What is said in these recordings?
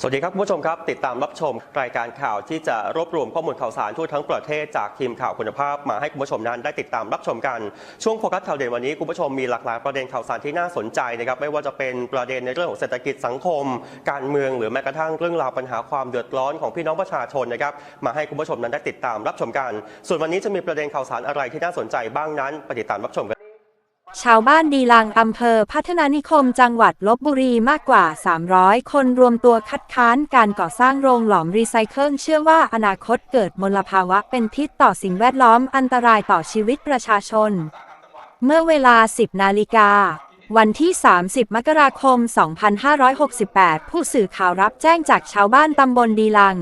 สวัสดีครับคุณผู้ชมครับ ติดตามรับชมรายการข่าวที่จะรวบรวมข้อมูลข่าวสารทั่วทั้งประเทศจากทีมข่าวคุณภาพมาให้คุณผู้ชมนั้นได้ติดตามรับชมกันช่วงโฟกัสข่าวเด่นวันนี้คุณผู้ชมมีหลากหลายประเด็นข่าวสารที่น่าสนใจนะครับไม่ว่าจะเป็นประเด็นในเรื่องของเศรษฐกิจสังคม การเมืองหรือแม้กระทั่งเรื่องราวปัญหาความเดือดร้อนของพี่น้องประชาชนนะครับมาให้คุณผู้ชมนั้นได้ติดตามรับชมกัน ส่วนวันนี้จะมีประเด็นข่าวสารอะไรที่น่าสนใจบ้างนั้นไปติดตามรับชมกัน ชาวบ้านดีลังอำเภอพัฒนานิคมจังหวัดลบบุรีมากกว่า 300 คนรวมตัวคัดค้านการก่อสร้างโรงหลอมรีไซเคิลเชื่อว่าอนาคตเกิดมลภาวะเป็นพิษต่อสิ่งแวดล้อมอันตรายต่อชีวิตประชาชน เมื่อเวลา 10 นาฬิกา วันที่ 30 มกราคม 2568 ผู้สื่อข่าวรับแจ้งจากชาวบ้านตำบลดีลัง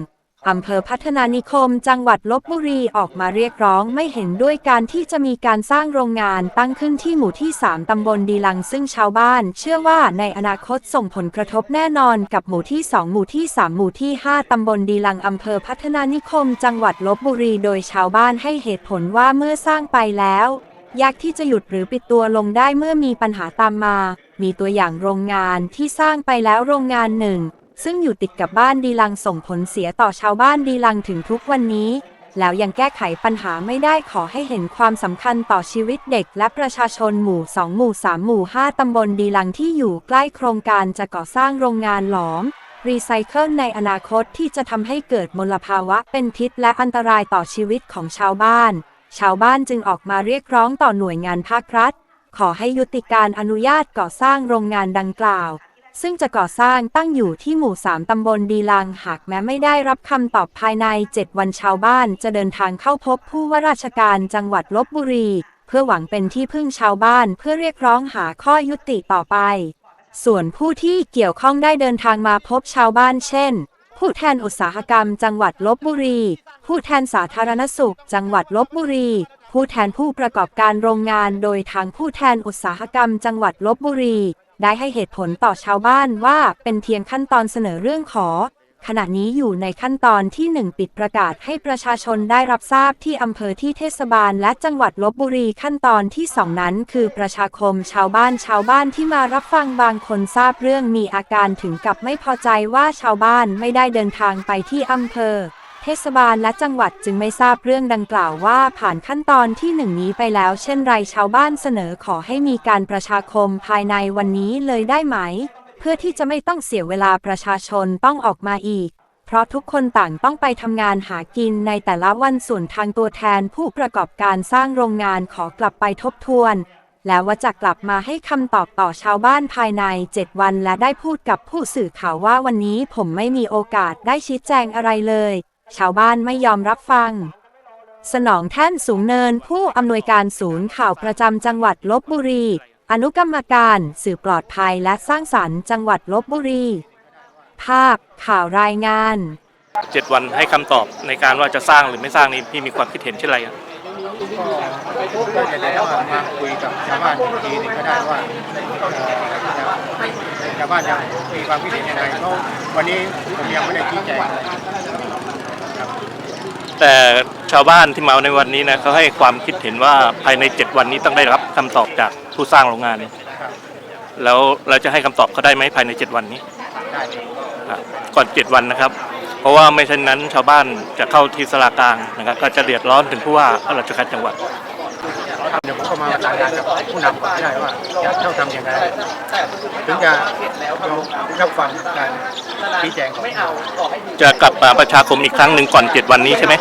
อำเภอพัฒนานิคม จังหวัดลบบุรีออกมาเรียกร้องไม่เห็นด้วยการที่จะมีการสร้างโรงงานตั้งขึ้นที่หมู่ที่ 3 ตำบลดีลัง ซึ่งชาวบ้าน เชื่อว่าในอนาคตส่งผลกระทบแน่นอนกับหมู่ที่ 2 หมู่ที่ 3 หมู่ที่ 5 ตำบลดีลัง อำเภอพัฒนานิคม จังหวัดลบบุรี โดยชาวบ้านให้เหตุผลว่าเมื่อสร้างไปแล้วยากที่จะหยุดหรือปิดตัวลงได้เมื่อมีปัญหาตามมา มีตัวอย่างโรงงานที่สร้างไปแล้วโรงงานหนึ่ง ซึ่งอยู่ติดกับบ้านดีลังส่งผลเสียต่อชาวบ้านดีลังถึงทุกวันนี้ แล้วยังแก้ไขปัญหาไม่ได้ขอให้เห็นความสำคัญต่อชีวิตเด็กและประชาชนหมู่ 2 หมู่ 3 หมู่ 5 ตำบลดีลังที่อยู่ใกล้โครงการจะก่อสร้างโรงงานหลอมรีไซเคิลในอนาคตที่จะทำให้เกิดมลภาวะเป็นพิษและอันตรายต่อชีวิตของชาวบ้าน ชาวบ้านจึงออกมาเรียกร้องต่อหน่วยงานภาครัฐ ขอให้ยุติการอนุญาตก่อสร้างโรงงานดังกล่าว ซึ่งจะก่อสร้างตั้งอยู่ที่หมู่ 3 ตำบลดีลัง หากแม้ไม่ได้รับคำตอบภายใน 7 วันชาวบ้านจะเดินทางเข้าพบผู้ว่าราชการจังหวัดลบบุรี เพื่อหวังเป็นที่พึ่งชาวบ้านเพื่อเรียกร้องหาข้อยุติต่อไป ส่วนผู้ที่เกี่ยวข้องได้เดินทางมาพบชาวบ้านเช่น ผู้แทนอุตสาหกรรมจังหวัดลบบุรี ผู้แทนสาธารณสุข จังหวัดลบบุรี ผู้แทนผู้ประกอบการโรงงาน โดยทางผู้แทนอุตสาหกรรมจังหวัดลบบุรี ได้ให้เหตุผลต่อชาวบ้านว่าเป็นเพียงขั้นตอนเสนอเรื่องขอ ขณะนี้อยู่ในขั้นตอนที่ 1 ปิดประกาศให้ประชาชนได้รับทราบที่อำเภอที่เทศบาลและจังหวัดลบบุรีขั้นตอนที่ 2 นั้น คือประชาคมชาวบ้านชาวบ้านที่มารับฟังบางคนทราบเรื่องมีอาการถึงกับไม่พอใจว่าชาวบ้านไม่ได้เดินทางไปที่อำเภอ เทศบาลและจังหวัดจึงไม่ทราบเรื่องดังกล่าวว่าผ่านขั้นตอนที่หนึ่งนี้ไปแล้ว เช่นไรชาวบ้านเสนอขอให้มีการประชาคมภายในวันนี้เลยได้ไหม เพื่อที่จะไม่ต้องเสียเวลาประชาชนต้องออกมาอีก เพราะทุกคนต่างต้องไปทำงานหากินในแต่ละวันส่วนทางตัวแทนผู้ประกอบการสร้างโรงงานขอกลับไปทบทวนแล้วว่าจะกลับมาให้คำตอบต่อชาวบ้านภายใน 7 วันและได้พูดกับผู้สื่อข่าวว่าวันนี้ผมไม่มีโอกาสได้ชี้แจงอะไรเลย ชาวบ้านไม่ยอมรับฟัง สนองแท่นสูงเนินผู้อำนวยการศูนย์ข่าวประจำจังหวัดลบบุรี อนุกรรมการสื่อปลอดภัยและสร้างสรรค์จังหวัดลบบุรี ภาพข่าวรายงาน เจ็ดวันให้คำตอบในการว่าจะสร้างหรือไม่สร้างนี่พี่มีความคิดเห็นเช่นไรครับก็จะได้ว่ามาคุยกับชาวบ้านอีกทีหนึงก็ได้ว่าเอ่อชาวบ้านจะมีความคิดเห็นยังไงเพราะวันนี้ผมยังไม่ได้ชี้แจงอะไร แต่ชาวบ้านที่มาในวันนี้นะเขาให้ความคิดเห็นว่าภายใน 7 วันนี้ต้องได้รับคำตอบจากผู้สร้างโรงงานครับแล้วเราจะให้คำตอบเขาได้ไหมภายใน 7 วันนี้ได้ครับก่อน 7 วันนะครับ เพราะว่าไม่เช่นนั้นชาวบ้านจะเข้าที่สลากลางนะครับก็จะเดือดร้อนถึงผู้ว่าราชการจังหวัด เดี๋ยวผมก็มาประสานงานกับผู้นำก่อนได้ว่าจะต้องทำยังไงถึงจะรับฟังการชี้แจงของจะกลับมาประชาคมอีกครั้งหนึ่งก่อนเจ็ดวันนี้ใช่ไหม